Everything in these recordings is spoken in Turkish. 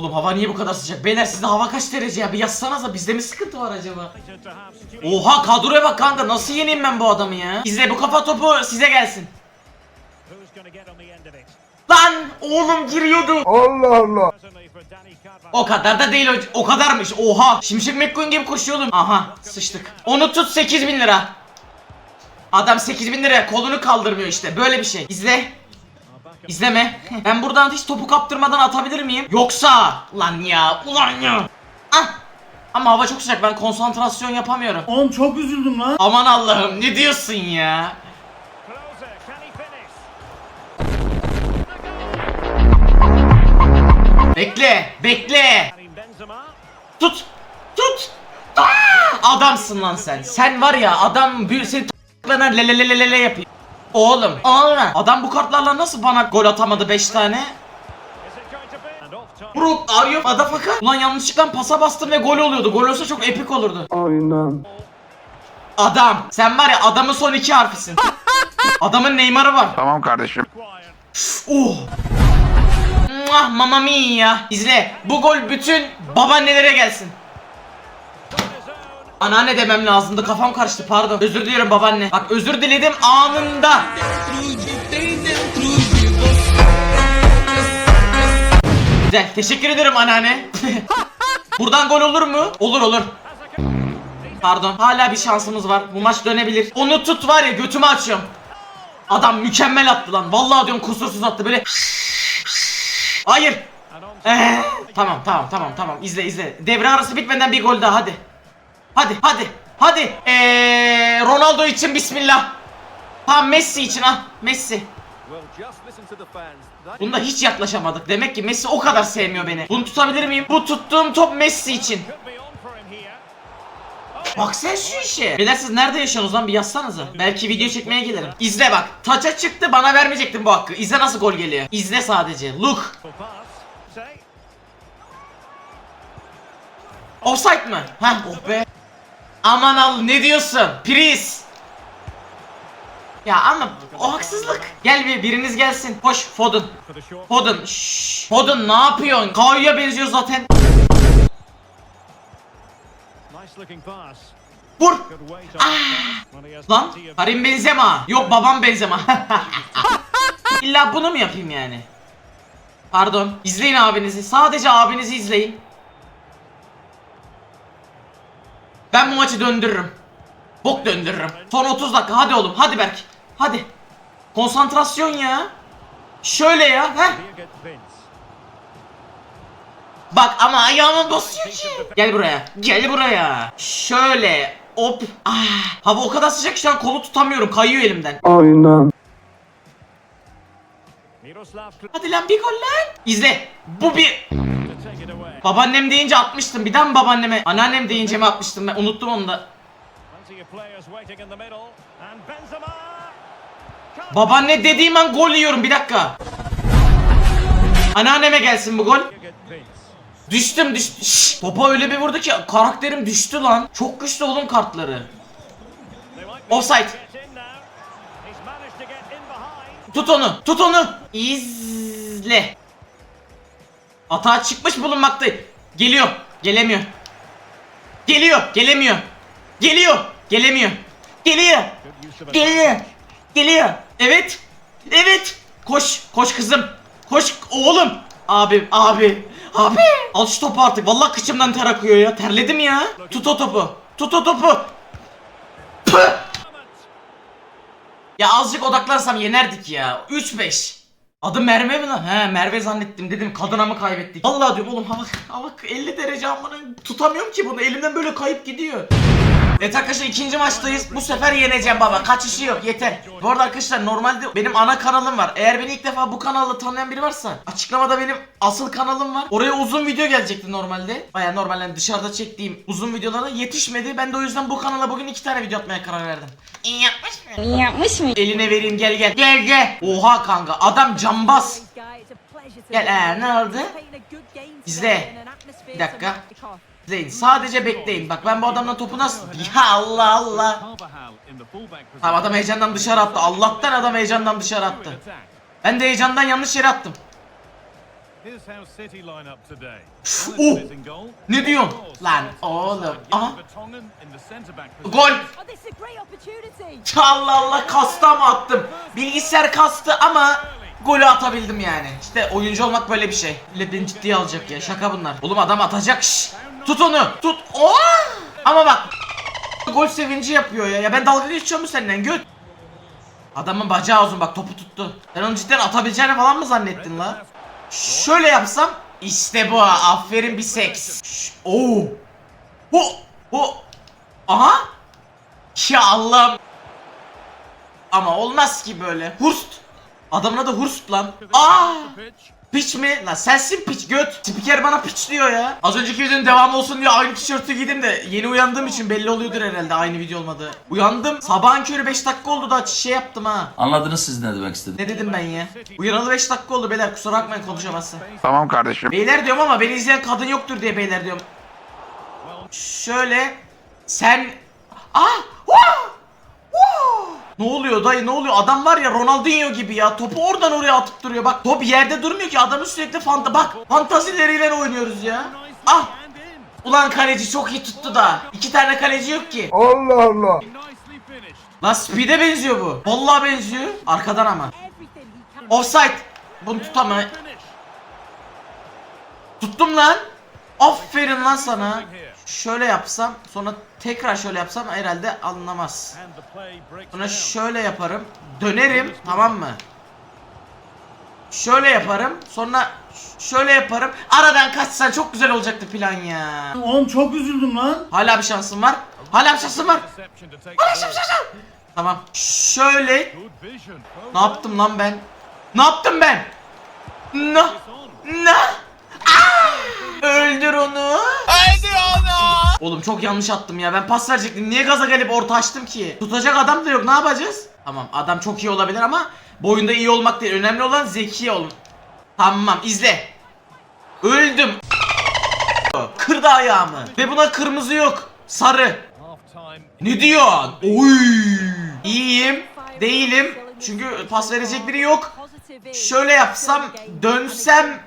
Oğlum hava niye bu kadar sıcak? Beyler sizde hava kaç derece ya? Bir yazsanıza bizde mi sıkıntı var acaba? Oha kadroya bak kanka nasıl yeneyim ben bu adamı ya? İzle bu kafa topu size gelsin. Lan oğlum giriyordu. O kadar da değil o, o kadarmış. Oha. Şimşek McQueen gibi koşuyordum. Aha sıçtık. Onu tut 8000 lira. Adam 8000 lira kolunu kaldırmıyor işte. Böyle bir şey. İzle. İzleme. Ben buradan hiç topu kaptırmadan atabilir miyim? Yoksa lan ya ulan ya. Ah. Ama hava çok sıcak ben konsantrasyon yapamıyorum. Oğlum çok üzüldüm lan. Aman Allah'ım ne diyorsun ya? Bekle, bekle. Tut, tut. Aa! Adamsın lan sen. Sen var ya adam bir seni lelelelelele yapıyor. Oğlum, oğlum. Adam bu kartlarla nasıl bana gol atamadı 5 tane? Bro, arıyor motherfucker. Ulan yanlışlıkla pasa bastım ve gol oluyordu. Gol olsa çok epik olurdu. Aynen. Adam. Sen var ya adamın son iki harfisin. Adamın Neymar'ı var. Tamam kardeşim. Oh. Mamma mia. İzle. Bu gol bütün babaannelere gelsin. Anneanne demem lazımdı. Kafam karıştı. Pardon. Özür diliyorum babaanne. Bak özür diledim anında. Güzel. Teşekkür ederim anneanne. Buradan gol olur mu? Olur olur. Pardon. Hala bir şansımız var. Bu maç dönebilir. Onu tut var ya götümü açıyorum. Adam mükemmel attı lan. Vallahi diyorum kusursuz attı böyle. Hayır. Ee, tamam tamam tamam tamam izle izle. Devre arası bitmeden bir gol daha hadi. Hadi hadi hadi. Ee, Ronaldo için bismillah. Tamam Messi için ah Messi. Bunda hiç yaklaşamadık. Demek ki Messi o kadar sevmiyor beni. Bunu tutabilir miyim? Bu tuttuğum top Messi için. Bak sen şu işe. Beyler nerede yaşıyorsunuz lan bir yazsanıza. Belki video çekmeye gelirim. İzle bak. Taça çıktı bana vermeyecektin bu hakkı. İzle nasıl gol geliyor. İzle sadece. Look. Offside mı? Heh oh be. Aman al ne diyorsun? Priz. Ya ama o haksızlık. Gel bir biriniz gelsin. Hoş Foden. Foden. Şşş. Foden ne yapıyorsun? Kayu'ya benziyor zaten. Vur. Lan Karim Benzema. Yok babam Benzema. İlla bunu mu yapayım yani? Pardon. İzleyin abinizi. Sadece abinizi izleyin. Ben bu maçı döndürürüm. Bok döndürürüm. Son 30 dakika. Hadi oğlum. Hadi Berk. Hadi. Konsantrasyon ya. Şöyle ya. Heh. Bak ama ayağıma basıyor ki. Gel buraya. Gel buraya. Şöyle. Hop. Ah. Hava o kadar sıcak ki şu an kolu tutamıyorum. Kayıyor elimden. Aynen. Hadi lan bir gol lan. İzle. Bu bir... Babaannem deyince atmıştım. Bir daha mı babaanneme? Anneannem deyince mi atmıştım ben? Unuttum onu da. Babaanne dediğim an gol yiyorum. Bir dakika. Anneanneme gelsin bu gol. Düştüm düştüm. Şşş, topa öyle bir vurdu ki karakterim düştü lan. Çok güçlü oğlum kartları. Offside. Tut onu. Tut onu. İzle. Atağa çıkmış bulunmakta. Geliyor. Gelemiyor. Geliyor. Gelemiyor. Geliyor. Gelemiyor. Geliyor. Geliyor. Geliyor. Evet. Evet. Koş. Koş kızım. Koş oğlum. Abi. Abi. Abi. Al şu topu artık. Vallahi kıçımdan ter akıyor ya. Terledim ya. Tut o topu. Tut o topu. Püh. Ya azıcık odaklansam yenerdik ya. 3-5. Adı Merve mi lan? He Merve zannettim dedim kadına mı kaybettik? Vallahi diyorum oğlum hava, hava 50 derece amına tutamıyorum ki bunu elimden böyle kayıp gidiyor. Evet arkadaşlar ikinci maçtayız. Bu sefer yeneceğim baba. Kaçışı yok yeter. Bu arada arkadaşlar normalde benim ana kanalım var. Eğer beni ilk defa bu kanalda tanıyan biri varsa açıklamada benim asıl kanalım var. Oraya uzun video gelecekti normalde. Baya normalde dışarıda çektiğim uzun videolara yetişmedi. Ben de o yüzden bu kanala bugün iki tane video atmaya karar verdim. İyi yapmış mı? İyi yapmış mı? Eline vereyim gel gel. Gel gel. Oha kanka adam cambaz. Gel ee, ne oldu? İzle. Bir dakika. İzleyin sadece bekleyin. Bak ben bu adamdan topu nasıl... Ya Allah Allah. Tamam adam heyecandan dışarı attı. Allah'tan adam heyecandan dışarı attı. Ben de heyecandan yanlış yere attım. Oh! Ne diyorsun? Lan oğlum. Aha. Gol. Allah Allah kasta mı attım? Bilgisayar kastı ama golü atabildim yani. İşte oyuncu olmak böyle bir şey. Beni ciddiye alacak ya şaka bunlar. Oğlum adam atacak şş. Tut onu tut. Oo! Ama bak gol sevinci yapıyor ya. Ya ben dalga geçiyor mu senden göt? Adamın bacağı uzun bak topu tuttu. Sen onu cidden atabileceğini falan mı zannettin la? Şöyle yapsam işte bu aferin bir seks. Şş, Oo. Ho. Ho. Aha. Ya Allah'ım. Ama olmaz ki böyle. Hurst. Adamın adı Hurst lan. Aa! Piç mi? Lan sensin piç göt. Spiker bana piç diyor ya. Az önceki videonun devamı olsun diye aynı tişörtü giydim de yeni uyandığım için belli oluyordur herhalde aynı video olmadı. Uyandım. Sabahın körü 5 dakika oldu da şey yaptım ha. Anladınız siz ne demek istedim. Ne dedim ben ya? Uyanalı 5 dakika oldu beyler kusura bakmayın konuşamazsın. Tamam kardeşim. Beyler diyorum ama beni izleyen kadın yoktur diye beyler diyorum. Şöyle sen Ah! Vah! Vah! Ne oluyor dayı ne oluyor? Adam var ya Ronaldinho gibi ya. Topu oradan oraya atıp duruyor. Bak top yerde durmuyor ki. Adamın sürekli fanta bak fantazileriyle oynuyoruz ya. Ah! Ulan kaleci çok iyi tuttu da. İki tane kaleci yok ki. Allah Allah. Lan Speed'e benziyor bu. Vallahi benziyor. Arkadan ama. Offside. Bunu tutamay. Tuttum lan. Aferin lan sana. Şöyle yapsam sonra tekrar şöyle yapsam herhalde anlamaz. Sonra şöyle yaparım. Dönerim tamam mı? Şöyle yaparım. Sonra şöyle yaparım. Aradan kaçsan çok güzel olacaktı plan ya. Oğlum çok üzüldüm lan. Hala bir şansım var. Hala bir şansım var. To take the ball. Tamam. Şöyle. Ne yaptım lan ben? Ne yaptım ben? Ne? Ne? Aa! Öldür onu. Öldür onu. Oğlum çok yanlış attım ya. Ben pas verecektim. Niye gaza gelip orta açtım ki? Tutacak adam da yok. Ne yapacağız? Tamam adam çok iyi olabilir ama boyunda iyi olmak değil. Önemli olan zeki olun. Tamam izle. Öldüm. Kırdı ayağımı. Ve buna kırmızı yok. Sarı. Ne diyorsun? Oy. İyiyim. Değilim. Çünkü pas verecek biri yok. Şöyle yapsam, dönsem,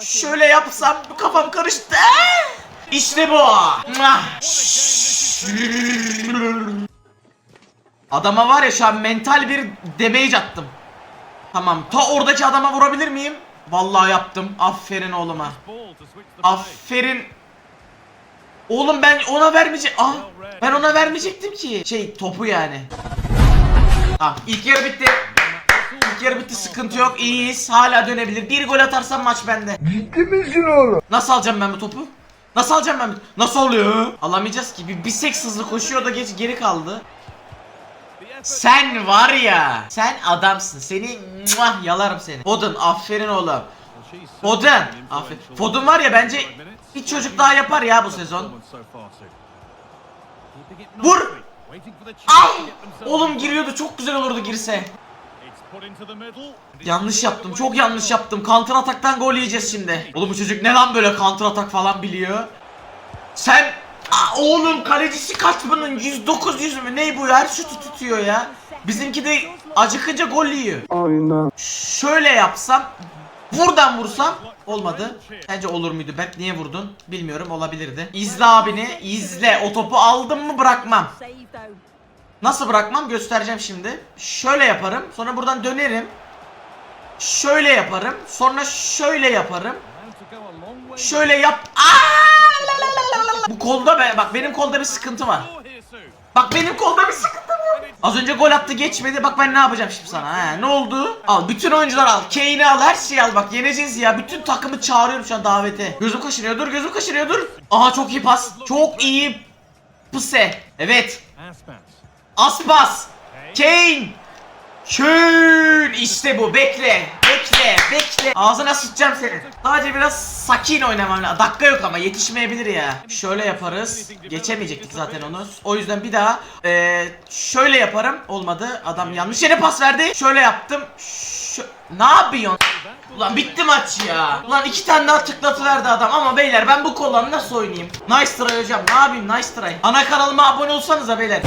Şöyle yapsam kafam karıştı. İşte bu. Adama var ya şu an mental bir damage attım. Tamam. Ta oradaki adama vurabilir miyim? Vallahi yaptım. Aferin oğluma. Aferin. Oğlum ben ona vermeyecek. Ah, ben ona vermeyecektim ki. Şey topu yani. Ah, ilk yarı bitti. İlk yarı bitti sıkıntı yok iyiyiz hala dönebilir bir gol atarsam maç bende Ciddi misin oğlum? Nasıl alacağım ben bu topu? Nasıl alacağım ben? bu- Nasıl oluyor? Alamayacağız ki bir, bir seks hızlı koşuyor da geç geri kaldı. Sen var ya Sen adamsın seni muah, yalarım seni Foden aferin oğlum been aferin Foden var ya bence bir çocuk daha yapar ya bu sezon Vur! themselves Oğlum giriyordu çok güzel olurdu girse Yanlış yaptım çok yanlış yaptım counter ataktan gol yiyeceğiz şimdi Oğlum bu çocuk ne lan böyle counter atak falan biliyor Sen Aa, oğlum kalecisi kaç bunun 109 100 mü ne bu ya her şutu tutuyor ya Bizimki de acıkınca gol yiyor Aynen. Şöyle yapsam Buradan vursam olmadı. Bence olur muydu? Berk niye vurdun? Bilmiyorum olabilirdi. İzle abini izle. O topu aldım mı bırakmam. Nasıl bırakmam göstereceğim şimdi. Şöyle yaparım. Sonra buradan dönerim. Şöyle yaparım. Sonra şöyle yaparım. Şöyle yap. Aa! Bu kolda be. Bak benim kolda bir sıkıntı var. Bak benim kolda bir sıkıntı var. Az önce gol attı geçmedi. Bak ben ne yapacağım şimdi sana. He, ne oldu? Al bütün oyuncular al. Kane'i al. Her şeyi al. Bak yeneceğiz ya. Bütün takımı çağırıyorum şu an davete. Gözüm kaşınıyor. Dur gözüm kaşınıyor. Dur. Aha çok iyi pas. Çok iyi pıse. Evet. Aspas. Kane. Kane. İşte bu. Bekle. Bekle. Bekle. Ağzına sıçacağım seni. Sadece biraz sakin oynamam lazım. Dakika yok ama yetişmeyebilir ya. Şöyle yaparız. Geçemeyecektik zaten onu. O yüzden bir daha eee, şöyle yaparım. Olmadı. Adam yanlış yere pas verdi. Şöyle yaptım. Şö- ne yapıyorsun? Ulan bitti maç ya. Ulan iki tane daha tıklatıverdi adam ama beyler ben bu kolları nasıl oynayayım? Nice try hocam. Ne yapayım? Nice try. Ana kanalıma abone olsanıza beyler.